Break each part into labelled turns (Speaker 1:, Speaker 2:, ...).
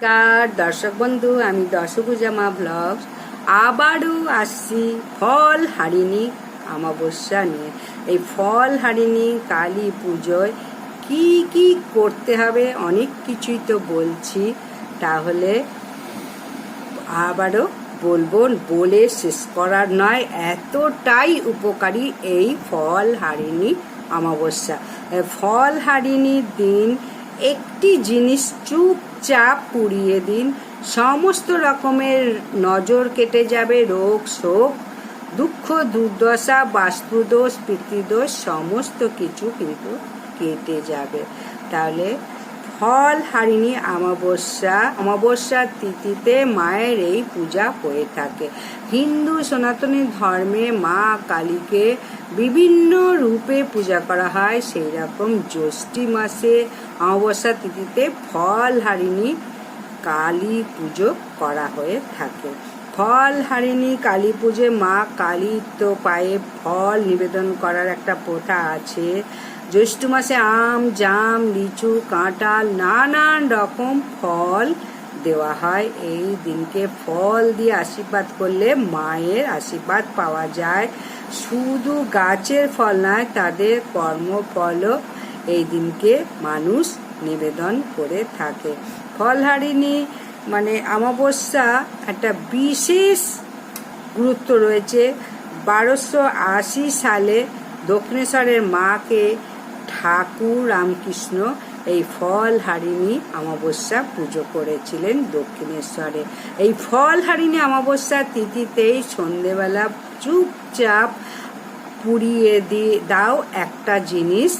Speaker 1: নমস্কার, দর্শক বন্ধু, আমি দশভূজা মা ব্লগস। আবারও আসছি ফল হারিনি অমাবস্যা নিয়ে। এই ফল হারিনি কালী পুজোয় কি কি করতে হবে অনেক কিছুই তো বলছি। তাহলে আবারও বলব, বলে শেষ করার নয়, এতটাই উপকারী এই ফল হারিনি অমাবস্যা। ফল হারিনির দিন একটি জিনিস চুপচাপ পুড়িয়ে দিন। সমস্ত রকমের নজর কেটে যাবে রোগ, শোক, দুঃখ, দুর্দশা, বাস্তুদোষ প্রীতিদোষ সমস্ত কিছু কিন্তু কেটে যাবে। তাহলে ফল হারিনি অমাবস্যা অমাবস্যার তিথিতে মায়ের এই পূজা হয়ে থাকে। হিন্দু সনাতনী ধর্মে মা কালীকে বিভিন্ন রূপে পূজা করা হয়। সেই রকম জ্যৈষ্ঠী মাসে অমাবস্যা তিথিতে ফল হারিনি কালী পুজো করা হয়ে থাকে। ফল হারিনি কালী পুজো মা কালী তো পায়ে ফল নিবেদন করার একটা প্রথা আছে। জ্যৈষ্ঠ মাসে আম, জাম, লিচু, কাঁঠাল, নানান রকম ফল দেওয়া হয়। এই দিনকে ফল দিয়ে আশীর্বাদ করলে মায়ের আশীর্বাদ পাওয়া যায়। শুধু গাছের ফল নয়, তাদের কর্মফলও এই দিনকে মানুষ নিবেদন করে থাকে। ফলহারিণী মানে অমাবস্যা একটা বিশেষ গুরুত্ব রয়েছে। বারোশো আশি সালে দক্ষিণেশ্বরের মাকে ঠাকুর রামকৃষ্ণ এই ফল হারিণী অমাবস্যা পুজো করেছিলেন দক্ষিণেশ্বরে। এই ফল হারিণী অমাবস্যার তিথিতেই সন্ধেবেলা চুপচাপ পুড়িয়ে দিয়ে দাও একটা জিনিস।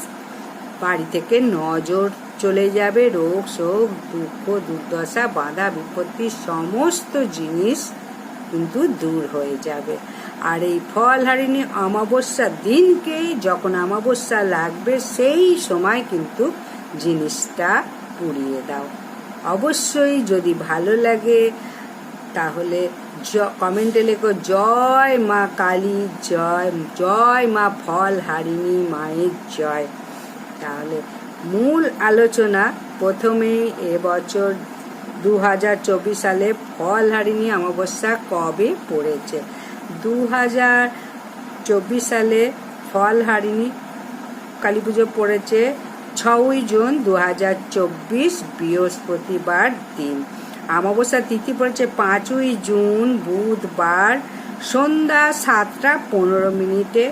Speaker 1: বাড়ি থেকে নজর চলে যাবে, রোগ শোক, দুঃখ, দুর্দশা, বাধা বিপত্তি, সমস্ত জিনিস কিন্তু দূর হয়ে যাবে। আর এই ফল হারিণী অমাবস্যার দিনকেই যখন অমাবস্যা লাগবে, সেই সময় কিন্তু জিনিসটা পুড়িয়ে দাও। অবশ্যই যদি ভালো লাগে, তাহলে জ, কমেন্টে লেখো, জয় মা কালী, জয় জয় মা ফল হারিণী, মায়ের জয়। তাহলে মূল আলোচনা প্রথমেই এবছর দু হাজার চব্বিশ সালে ফল হারিণী অমাবস্যা কবে পড়েছে? দু হাজার চব্বিশ সালে ফল হারিণী কালী পুজো পড়েছে ছয়ই জুন দু হাজার চব্বিশ বৃহস্পতিবার দিন। অমাবস্যা তিথি পড়েছে পাঁচই জুন বুধবার সন্ধ্যা সাতটা পনেরো মিনিটে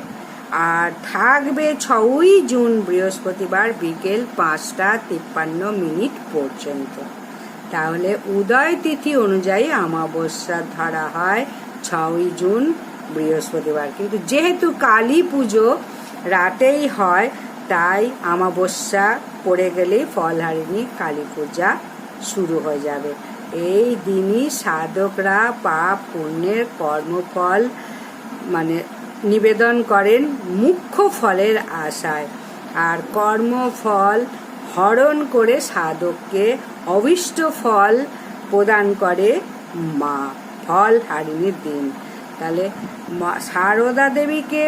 Speaker 1: আর থাকবে ছয়ই জুন বৃহস্পতিবার বিকেল পাঁচটা তিপ্পান্ন মিনিট পর্যন্ত। তাহলে উদয় তিথি অনুযায়ী অমাবস্যা ধরা হয় ছয়ই জুন, বৃহস্পতিবার। কিন্তু যেহেতু কালী পুজো রাতেই হয়, তাই আমাবস্যা পড়ে গেলেই ফল হারিনি কালী পূজা শুরু হয়ে যাবে। এই দিনই সাধকরা পাপ পুণ্যের কর্মফল মানে নিবেদন করেন মুখ্য ফলের আশায়। আর কর্মফল হরণ করে সাধককে অভিষ্ট ফল প্রদান করে মা। ফল হারিণীর দিন। তাহলে সারদা দেবীকে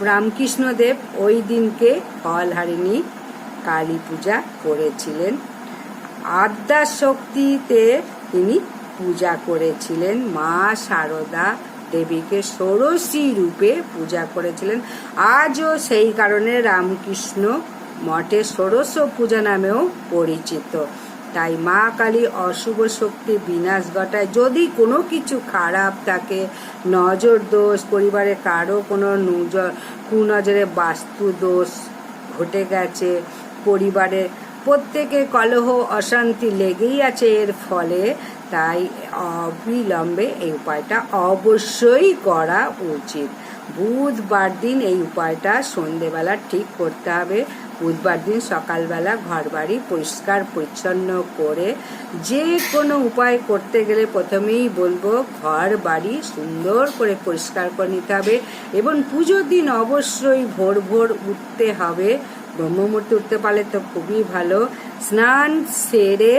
Speaker 1: রামকৃষ্ণদেব ওই দিনকে ফল হারিণী কালী পূজা করেছিলেন। আদ্যা শক্তিতে তিনি পূজা করেছিলেন। মা সারদা দেবীকে ষোড়শী রূপে পূজা করেছিলেন। আজও সেই কারণে রামকৃষ্ণ মঠে ষোড়শ পূজা নামেও পরিচিত। তাই মা কালী অশুভ শক্তি বিনাশ ঘটায়। যদি কোনো কিছু খারাপ থাকে, নজর দোষ পরিবারে কারও কোনো নজর, কুনজরে বাস্তু দোষ ঘটে গেছে, পরিবারে প্রত্যেকে কলহ, অশান্তি লেগেই আছে, এর ফলে তাই অবিলম্বে এই উপায়টা অবশ্যই করা উচিত। বুধবার দিন এই উপায়টা সন্ধেবেলা ঠিক করতে হবে। বুধবার দিন সকালবেলা ঘর বাড়ি পরিষ্কার, পরিচ্ছন্ন করে যে কোনো উপায় করতে গেলে প্রথমেই বলব ঘর বাড়ি সুন্দর করে পরিষ্কার করে নিতে হবে এবং পুজোর দিন অবশ্যই ভোর ভোর উঠতে হবে। ব্রহ্মমূর্তি উঠতে পারলে তো খুবই ভালো। স্নান সেরে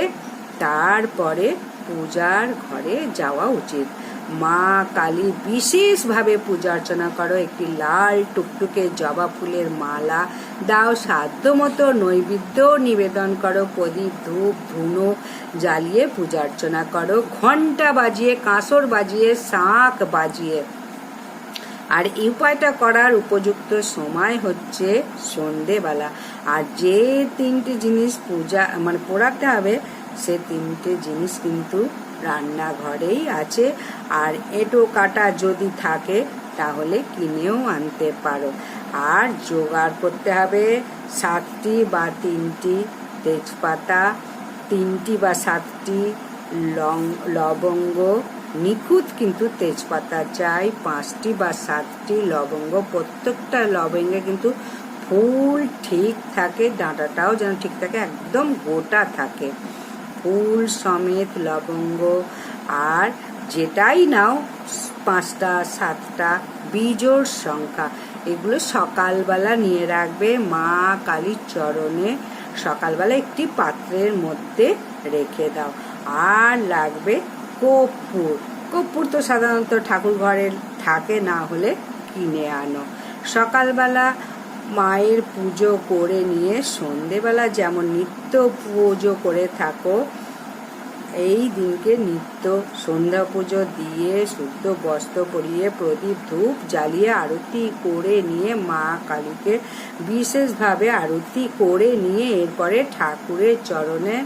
Speaker 1: তারপরে পূজার ঘরে যাওয়া উচিত। মা কালী বিশেষভাবে পূজা অর্চনা করো। একটি লাল টুকটুকে জবা ফুলের মালা দাও, সাধ্য মতো নৈবেদ্য নিবেদন করো, প্রদীপ, ধূপ, ধুনো জ্বালিয়ে পূজা অর্চনা করো। ঘণ্টা বাজিয়ে, কাঁসর বাজিয়ে, শাঁখ বাজিয়ে। আর এই উপায়টা করার উপযুক্ত সময় হচ্ছে সন্ধেবেলা। আর যে তিনটি জিনিস পূজা মানে পোড়াতে হবে, সে তিনটে জিনিস কিন্তু রান্নাঘরেই আছে। আর এঁটো কাটা যদি থাকে, তাহলে কিনেও আনতে পারো। আর জোগাড় করতে হবে সাতটি বা তিনটি তেজপাতা, তিনটি বা সাতটি লং, লবঙ্গ। নিখুঁত কিন্তু তেজপাতা চাই, পাঁচটি বা সাতটি লবঙ্গ। প্রত্যেকটা লবঙ্গে কিন্তু ফুল ঠিক থাকে, ডাঁটাটাও যেন ঠিক থাকে, একদম গোটা থাকে। ফুল সমেত লবঙ্গ। আর যেটাই নাও, পাঁচটা, সাতটা বীজোর সংখ্যা, এগুলো সকালবেলা নিয়ে রাখবে মা কালীর চরণে। সকালবেলা একটি পাত্রের মধ্যে রেখে দাও। আর লাগবে কর্পূর। কর্পূর তো সাধারণত ঠাকুর ঘরে থাকে, না হলে কিনে আনো। সকালবেলা মায়ের পুজো করে নিয়ে সন্ধেবেলা যেমন নিত্য পুজো করে থাকো, এই দিনকে নিত্য সন্ধ্যা পুজো দিয়ে শুদ্ধ বস্ত্র পরিয়ে প্রদীপ ধূপ জ্বালিয়ে আরতি করে নিয়ে মা কালীকে বিশেষভাবে আরতি করে নিয়ে এরপরে ঠাকুরের চরণে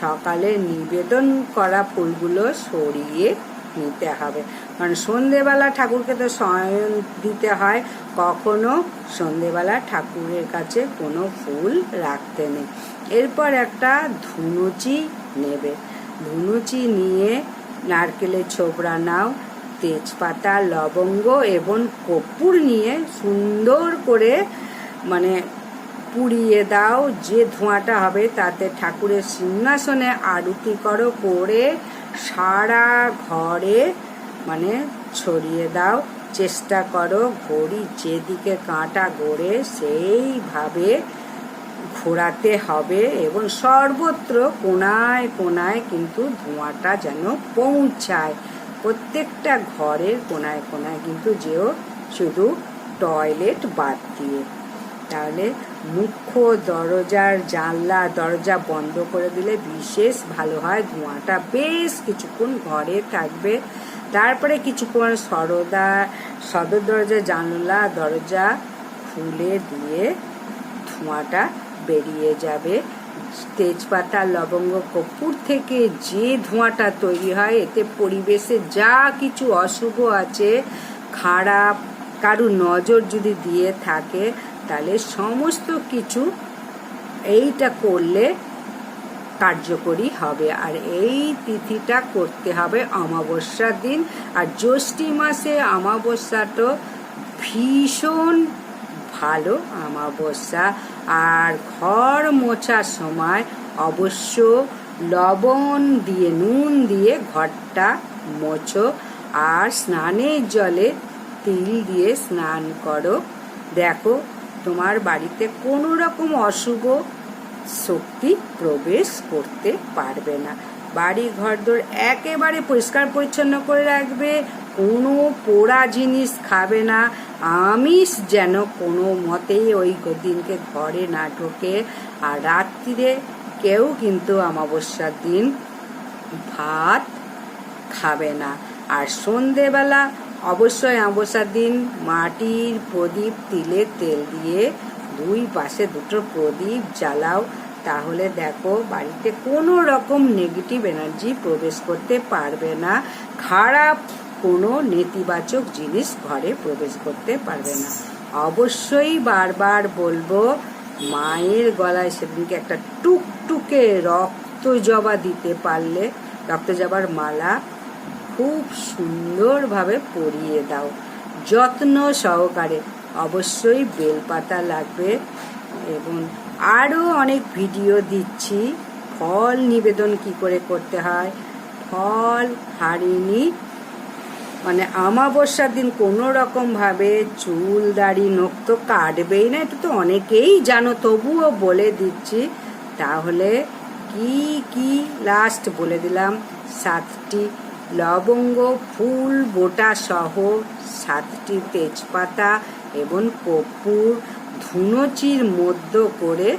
Speaker 1: সকালে নিবেদন করা ফুলগুলো সরিয়ে নিতে হবে। কারণ সন্ধেবেলা ঠাকুরকে তো শয়ন দিতে হয়, কখনো সন্ধেবেলা ঠাকুরের কাছে কোনো ফুল রাখতে নেই। এরপর একটা ধুনুচি নেবে। ধুনুচি নিয়ে নারকেলের ছোবড়া নাও, তেজপাতা, লবঙ্গ এবং কর্পূর নিয়ে সুন্দর করে মানে পুড়িয়ে দাও, যে ধোঁয়াটা হবে তাতে ঠাকুরের সিংহাসনে আরতি করো, করে সারা ঘরে মানে ছড়িয়ে দাও। চেষ্টা করো ঘড়ি যেদিকে কাঁটা গড়ে সেইভাবে ঘোরাতে হবে এবং সর্বত্র কোনায় কোনায় কিন্তু ধোঁয়াটা যেন পৌঁছায়। প্রত্যেকটা ঘরের কোনায় কোনায় কিন্তু যেও শুধু টয়লেট বাদ দিয়ে। তাহলে মুখ্য দরজার জানলা, দরজা বন্ধ করে দিলে বিশেষ ভালো হয়। ধোঁয়াটা বেশ কিছুক্ষণ ঘরে থাকবে। তারপরে কিছুক্ষণ সরদা, সদর দরজা, জানলা, দরজা খুলে দিয়ে ধোঁয়াটা বেরিয়ে যাবে। তেজপাতা, লবঙ্গ, কর্পূর থেকে যে ধোঁয়াটা তৈরি হয়, এতে পরিবেশে যা কিছু অশুভ আছে, খারাপ কারু নজর যদি দিয়ে থাকে, তাহলে সমস্ত কিছু এইটা করলে কার্যকরী হবে। আর এই তিথিটা করতে হবে অমাবস্যার দিন। আর জ্যৈষ্ঠী মাসে অমাবস্যাটা ভীষণ ভালো অমাবস্যা। আর ঘর মোছার সময় অবশ্য লবণ দিয়ে, নুন দিয়ে ঘরটা মোছো। আর স্নানের জলে তিল দিয়ে স্নান করো। দেখো, তোমার বাড়িতে কোনো রকম অশুভ শক্তি প্রবেশ করতে পারবে না। বাড়ি ঘরদোর একেবারে পরিষ্কার পরিচ্ছন্ন করে রাখবে, কোনো পোড়া জিনিস খাবে না। আমিষ যেন কোনো মতেই ওই দিনকে ঘরে না ঢোকে। আর রাত্রিরে কেউ কিন্তু অমাবস্যার দিন ভাত খাবে না। আর সন্ধেবেলা অবশ্যই অমাবস্যার দিন মাটির প্রদীপ তিলে তেল দিয়ে দুই পাশে দুটো প্রদীপ জ্বালাও। তাহলে দেখো, বাড়িতে কোনো রকম নেগেটিভ এনার্জি প্রবেশ করতে পারবে না। খারাপ কোনো নেতিবাচক জিনিস ঘরে প্রবেশ করতে পারবে না। অবশ্যই বারবার বলব, মায়ের গলায় সেদিনকে একটা টুকটুকে রক্ত জবা দিতে পারলে, রক্ত জবার মালা খুব সুন্দরভাবে পরিয়ে দাও। যত্ন সহকারে অবশ্যই বেলপাতা লাগবে এবং আরও অনেক ভিডিও দিচ্ছি। ফল নিবেদন কি করে করতে হয়? ফল হারিনি মানে আমাবস্যার দিন কোনো রকমভাবে চুল, দাড়ি, নখ তো কাটবেই না, এটা তো অনেকেই জানো, তবুও বলে দিচ্ছি। তাহলে কি কি লাস্ট বলে দিলাম? সাতটি লবঙ্গ, ফুল, বোটা সহ সাতটি তেজপাতা এবং কর্পূর ধুনোচির মধ্য করে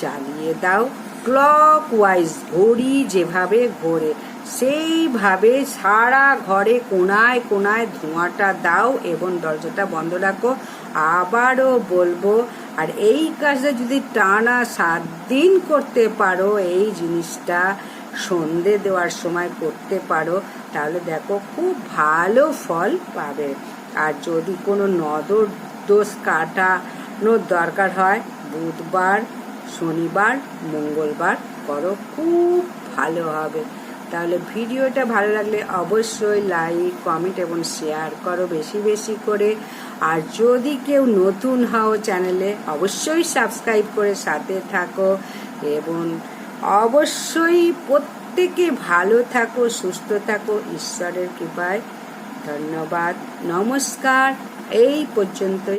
Speaker 1: চালিয়ে দাও। ক্লক ওয়াইজ ঘড়ি যেভাবে ঘোরে, সেইভাবে সারা ঘরে কোনায় কোনায় ধোঁয়াটা দাও এবং দরজাটা বন্ধ রাখো। আবারও বলব, আর এই কাজটা যদি টানা সাত দিন করতে পারো, এই জিনিসটা সন্ধে দেওয়ার সময় করতে পারো, তাহলে দেখো খুব ভালো ফল পাবে। আর যদি কোনো নদর দোষ কাটানোর দরকার হয়, বুধবার, শনিবার, মঙ্গলবার করো, খুব ভালো হবে। তাহলে ভিডিওটা ভালো লাগলে অবশ্যই লাইক, কমেন্ট এবং শেয়ার করো বেশি বেশি করে। আর যদি কেউ নতুন হও চ্যানেলে, অবশ্যই সাবস্ক্রাইব করে সাথে থাকো এবং অবশ্যই প্রত্যেকে ভালো থাকো, সুস্থ থাকো, ঈশ্বরের কৃপায়। ধন্যবাদ নমস্কার এই পর্যন্তই।